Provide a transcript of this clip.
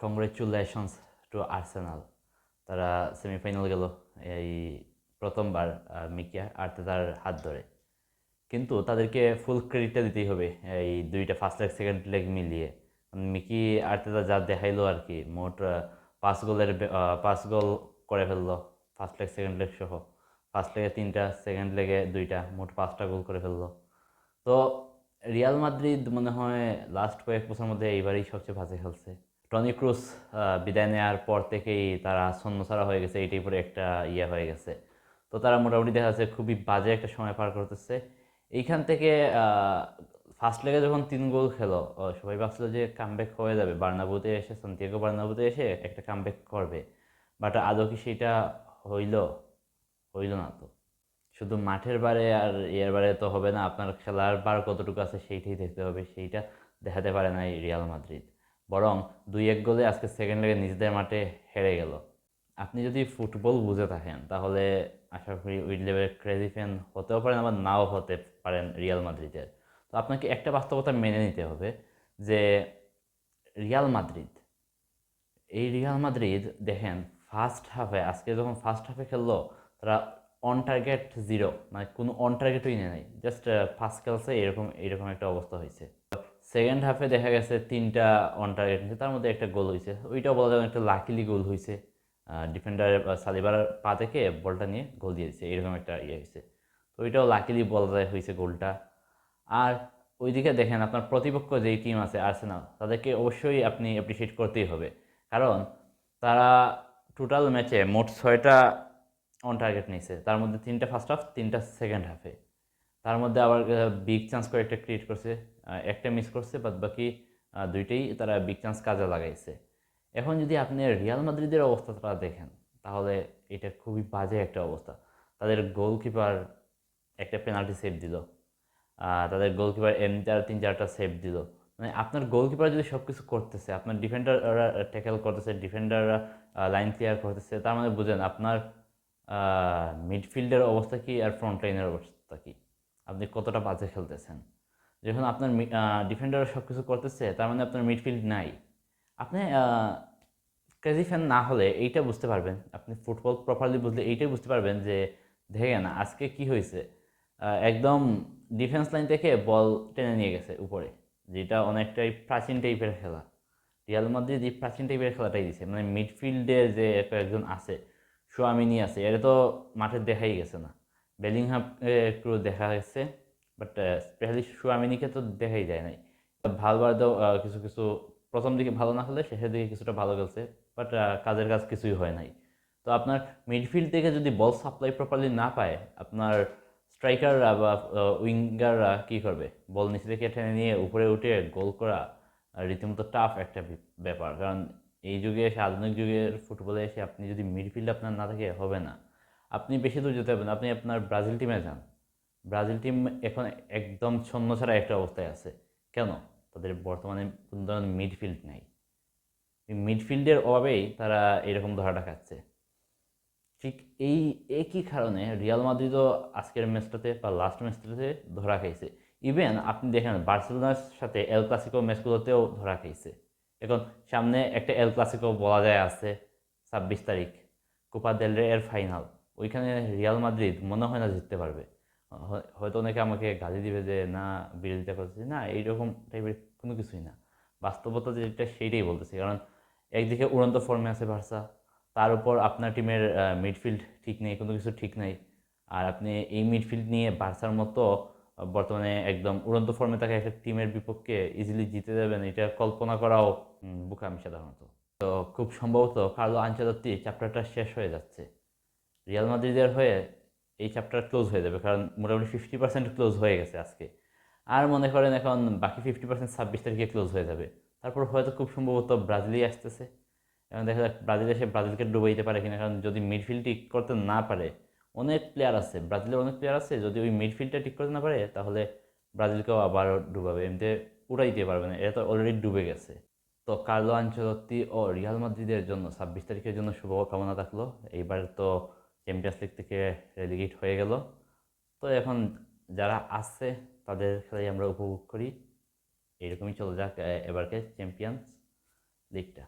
Congratulations to Arsenal তারা semifinal গেল এই প্রথমবার মিকিয়া আর্তেতার হাত ধরে। কিন্তু তাদেরকে ফুল ক্রেডিটটা দিতেই হবে এই দুইটা ফার্স্ট লেগ সেকেন্ড লেগ মিলিয়ে। মিকি আর্তেতা যা দেখাইলো আর কি, মোট পাঁচ গোলের পাঁচ গোল করে ফেলল ফার্স্ট লেগ সেকেন্ড লেগ সহ। ফার্স্ট লেগে তিনটা সেকেন্ড লেগে দুইটা, মোট পাঁচটা গোল করে ফেলল। তো রিয়াল মাদ্রিদ মনে হয় লাস্ট কয়েক বছরের মধ্যে এইবারই সবচেয়ে বাজে খেলছে। টনি আহ, বিদায় নেওয়ার পর থেকেই তারা ছন্নছাড়া হয়ে গেছে এইটাই পরে একটা ইয়ে হয়ে গেছে। তো তারা মোটামুটি দেখা যাচ্ছে খুবই বাজে একটা সময় পার করতেছে। এইখান থেকে ফার্স্ট লেগে যখন তিন গোল খেলো সবাই ভাবছিল যে কামব্যাক হয়ে যাবে। বার্নাবুতে এসে সান্তিয়াগো বার্নাবুতে এসে একটা কামব্যাক করবে। বাট আদৌ কি সেটা হইল? হইল না তো। শুধু মাঠের বারে আর ইয়ের বারে তো হবে না আপনার খেলার বার কতটুকু আছে সেইটাই দেখতে হবে। সেইটা দেখাতে পারে না রিয়াল মাদ্রিদ। বরং দুই এক গোলে আজকে সেকেন্ড লেগে নিজেদের মাঠে হেরে গেল। আপনি যদি ফুটবল বুঝে থাকেন, তাহলে আশা করি ওই লেভেলের ক্রেজি ফ্যান হতেও পারেন, আবার নাও হতে পারেন রিয়াল মাদ্রিদের তো আপনাকে একটা বাস্তবতা মেনে নিতে হবে যে রিয়াল মাদ্রিদ এই রিয়াল মাদ্রিদ দেখেন ফার্স্ট হাফে আজকে যখন ফার্স্ট হাফে খেললো, তারা অন টার্গেট জিরো মানে কোনো অন টার্গেটই নেই। জাস্ট ফার্স্ট খেলছে এরকম এরকম একটা অবস্থা হয়েছে। সেকেন্ড হাফে দেখা গেছে তিনটা অন টার্গেট নিয়েছে তার মধ্যে একটা গোল হয়েছে ওইটাও বলা যায় একটা লাকিলি গোল হয়েছে ডিফেন্ডার সালিবার পা থেকে বলটা নিয়ে গোল দিয়ে দিচ্ছে এরকম একটা ইয়ে হয়েছে তো ওইটাও লাকিলি বলা যায় হয়েছে গোলটা আর ওইদিকে দেখেন আপনার প্রতিপক্ষ যেই টিম আছে আর্সেনাল তাদেরকে অবশ্যই আপনি অ্যাপ্রিসিয়েট করতেই হবে। কারণ তারা টোটাল ম্যাচে মোট ছয়টা অন টার্গেট নিয়েছে তার মধ্যে তিনটা ফার্স্ট হাফ তিনটা সেকেন্ড হাফে তার মধ্যে আবার বিগ চান্স করে একটা ক্রিয়েট করছে। একটা মিস করছে বাদ বাকি দুইটাই তারা বিগ চান্স কাজে লাগাইছে। এখন যদি আপনি রিয়াল মাদ্রিদের অবস্থাটা দেখেন, তাহলে এটা খুবই বাজে একটা অবস্থা। তাদের গোলকিপার একটা পেনাল্টি সেভ দিল। তাদের গোলকিপার এমনিতে আর তিন চারটা সেভ দিল। মানে আপনার গোলকিপার যদি সব কিছু করতেছে, আপনার ডিফেন্ডাররা ট্যাকেল করতেছে ডিফেন্ডাররা লাইন ক্লিয়ার করতেছে, তার মানে বুঝেন আপনার মিডফিল্ডের অবস্থা কি আর ফ্রন্ট লাইনের অবস্থা কি? আপনি কতটা বাজে খেলতেছেন? যখন আপনার ডিফেন্ডার সব কিছু করতেছে, তার মানে আপনার মিডফিল্ড নাই। আপনি ক্রেজি ফ্যান না হলে এইটা বুঝতে পারবেন। আপনি ফুটবল প্রপারলি বুঝলে এইটাই বুঝতে পারবেন যে, দেখেন আজকে কি হয়েছে। একদম ডিফেন্স লাইন থেকে বল টেনে নিয়ে গেছে উপরে, যেটা অনেকটাই প্রাচীন টাইপের খেলা। রিয়াল মাদ্রিদ এই প্রাচীন টাইপের খেলাটাই দিছে। মানে মিডফিল্ডে যে একজন আছে সোয়ামিনি আছে, এটা তো মাঠে দেখাই গেছে না। বেলিংহাম একটু দেখা গেছে। বাট স্পেশালি সোয়ামিনিকে তো দেখাই যায় নাই। ভালবার্দেও কিছু কিছু, প্রথম দিকে ভালো না হলে শেষের দিকে কিছুটা ভালো খেলছে বাট কাজের কাজ কিছুই হয় নাই। তো আপনার মিডফিল্ড থেকে যদি বল সাপ্লাই প্রপারলি না পায়, আপনার স্ট্রাইকাররা বা উইঙ্গাররা কী করবে? বল নিচে থেকে টেনে নিয়ে উপরে উঠে গোল করা রীতিমতো টাফ একটা ব্যাপার। কারণ এই যুগে এসে আধুনিক যুগের ফুটবলে এসে আপনি যদি মিডফিল্ড আপনার না থাকে, হবে না। আপনি বেশি দূর যেতে পারবেন আপনি আপনার ব্রাজিল টিমে যান। ব্রাজিল টিম এখন একদম ছন্ন ছাড়া একটা অবস্থায় আছে। কেন? তাদের বর্তমানে কোনো ধরনের মিডফিল্ড নেই মিডফিল্ডের অভাবেই তারা এরকম ধরাটা খাচ্ছে। ঠিক এই একই কারণে রিয়াল মাদ্রিদও আজকের ম্যাচটাতে বা লাস্ট ম্যাচটাতে ধরা খাইছে। ইভেন আপনি দেখেন বার্সেলোনার সাথে এল ক্লাসিকো ম্যাচগুলোতেও ধরা খাইছে। এখন সামনে একটা এল ক্লাসিকো বলা যায় আছে ছাব্বিশ তারিখ কোপা দেল রে এর ফাইনাল ওইখানে রিয়াল মাদ্রিদ মনে হয় না জিততে পারবে। হয়তো অনেকে আমাকে গালি দিবে যে, না, বিরোধিতা করতেছি না। এইরকম টাইপের কোনো কিছুই না। বাস্তবতা যেটা সেইটাই বলতেছি। কারণ একদিকে উড়ন্ত ফর্মে আছে বার্সা তার উপর আপনার টিমের মিডফিল্ড ঠিক নেই, কোনো কিছু ঠিক নাই। আর আপনি এই মিডফিল্ড নিয়ে বার্সার মতো বর্তমানে একদম উড়ন্ত ফর্মে থাকা একটা টিমের বিপক্ষে ইজিলি জিতে যাবেন, এটা কল্পনা করাও বোকামি সাধারণত। তো খুব সম্ভবত কার্লো আঞ্চলত্তি চ্যাপ্টারটা শেষ হয়ে যাচ্ছে। রিয়াল মাদ্রিদের হয়ে এই চ্যাপ্টার ক্লোজ হয়ে যাবে, কারণ মোটামুটি ফিফটি পার্সেন্ট ক্লোজ হয়ে গেছে আজকে। আর মনে করেন এখন বাকি ফিফটি পার্সেন্ট ছাব্বিশ তারিখে ক্লোজ হয়ে যাবে। তারপর হয়তো খুব সম্ভবত ব্রাজিলই আসতেছে। এখন দেখা যাক, ব্রাজিল এসে ব্রাজিলকে ডুবে দিতে পারে কিনা, কারণ যদি মিডফিল্ড ঠিক করতে না পারে, অনেক প্লেয়ার আছে, ব্রাজিলের অনেক প্লেয়ার আছে, যদি ওই মিডফিল্ডটা ঠিক করতে না পারে, তাহলে ব্রাজিলকেও আবার ডুবাবে। এমনিতে উড়াই দিতে পারবে না এটা তো অলরেডি ডুবে গেছে। তো কার্লো আঞ্চলত্তি ও রিয়াল মাদ্রিদের জন্য ছাব্বিশ তারিখের জন্য শুভকামনা থাকল। এইবার তো চ্যাম্পিয়ন্স লিগ থেকে রেলিগেট হয়ে গেল। তো এখন যারা আসছে তাদের খেলাই আমরা উপভোগ করি। এরকমই চলে যাক এবারকে চ্যাম্পিয়ন্স লিগটা